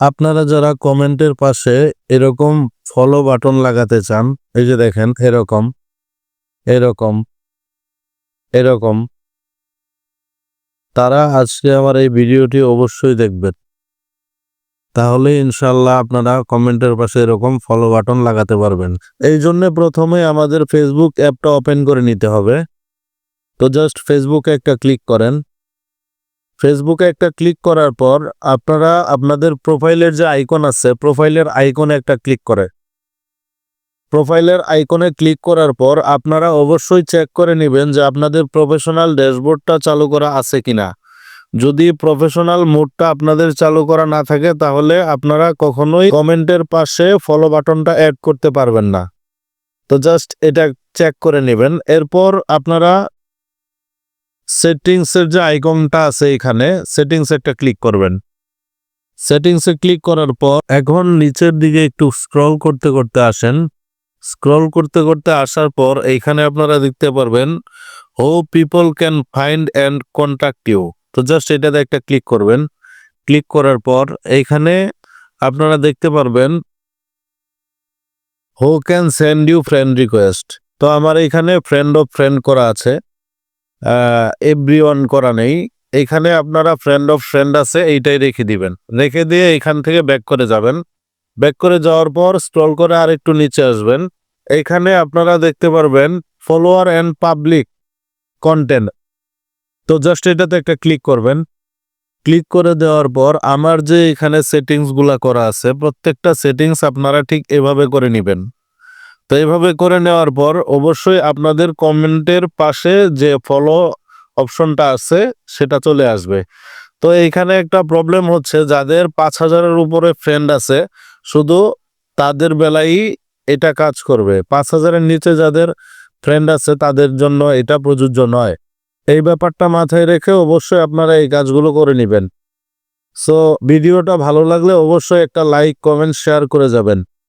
আপনারা যারা কমেন্টের পাশে এরকম ফলো বাটন লাগাতে চান, এই যে দেখেন, এরকম এরকম এরকম, তারা আজকে আমার এই ভিডিওটি অবশ্যই দেখবেন। তাহলে ইনশাল্লাহ আপনারা কমেন্টের পাশে এরকম ফলো বাটন লাগাতে পারবেন। এই জন্য প্রথমে আমাদের ফেসবুক অ্যাপটা ওপেন করে নিতে হবে। তো জাস্ট ফেসবুকে একটা ক্লিক করেন। ফেসবুকে একটা ক্লিক করার পর আপনারা আপনাদের প্রোফাইলের যে আইকন আছে প্রোফাইলের আইকনে একটা ক্লিক করে। প্রোফাইলের আইকনে ক্লিক করার পর আপনারা অবশ্যই চেক করে নেবেন যে আপনাদের প্রফেশনাল ড্যাশবোর্ডটা চালু করা আছে কিনা। যদি প্রফেশনাল মোডটা আপনাদের চালু করা না থাকে, তাহলে আপনারা কখনোই কমেন্টের পাশে ফলো বাটনটা অ্যাড করতে পারবেন না। তো জাস্ট এটা চেক করে নেবেন। এরপর আপনারা সেটিংসের যে আইকনটা আছে এখানে সেটিংস একটা ক্লিক করবেন। সেটিংসে ক্লিক করার পর এখন নিচের দিকে একটু স্ক্রল করতে করতে আসেন। স্ক্রল করতে করতে আসার পর এইখানে আপনারা দেখতে পারবেন who people can find and contact you তো জাস্ট এটাতে একটা ক্লিক করবেন। ক্লিক করার পর এইখানে আপনারা দেখতে পারবেন who can send you friend request তো আমার এখানে ফ্রেন্ড অফ ফ্রেন্ড করা আছে। এভরি ওয়ান করা নেই। এখানে আপনারা ফ্রেন্ড অফ ফ্রেন্ড আছে, এইটাই রেখে দিবেন। রেখে দিয়ে এখান থেকে ব্যাক করে যাবেন। ব্যাক করে যাওয়ার পর স্ক্রল করে আর একটু নিচে আসবেন। এখানে আপনারা দেখতে পারবেন ফলোয়ার অ্যান্ড পাবলিক কন্টেন্ট তো জাস্ট এটাতে একটা ক্লিক করবেন। ক্লিক করে দেওয়ার পর আমার যে এখানে সেটিংসগুলা করা আছে, প্রত্যেকটা সেটিংস আপনারা ঠিক এভাবে করে নেবেন। তো এভাবে করে নেওয়ার পর অবশ্যই আপনাদের কমেন্টের পাশে যে ফলো অপশনটা আছে, সেটা চলে আসবে। তো এইখানে একটা প্রবলেম হচ্ছে, যাদের পাঁচ হাজারের উপরে ফ্রেন্ড আছে, শুধু তাদের বেলাই এটা কাজ করবে। পাঁচ হাজারের নিচে যাদের ফ্রেন্ড আছে, তাদের জন্য এটা প্রযোজ্য নয়। এই ব্যাপারটা মাথায় রেখে অবশ্যই আপনারা এই কাজগুলো করে নেবেন। সো ভিডিওটা ভালো লাগলে অবশ্যই একটা লাইক কমেন্ট শেয়ার করে যাবেন।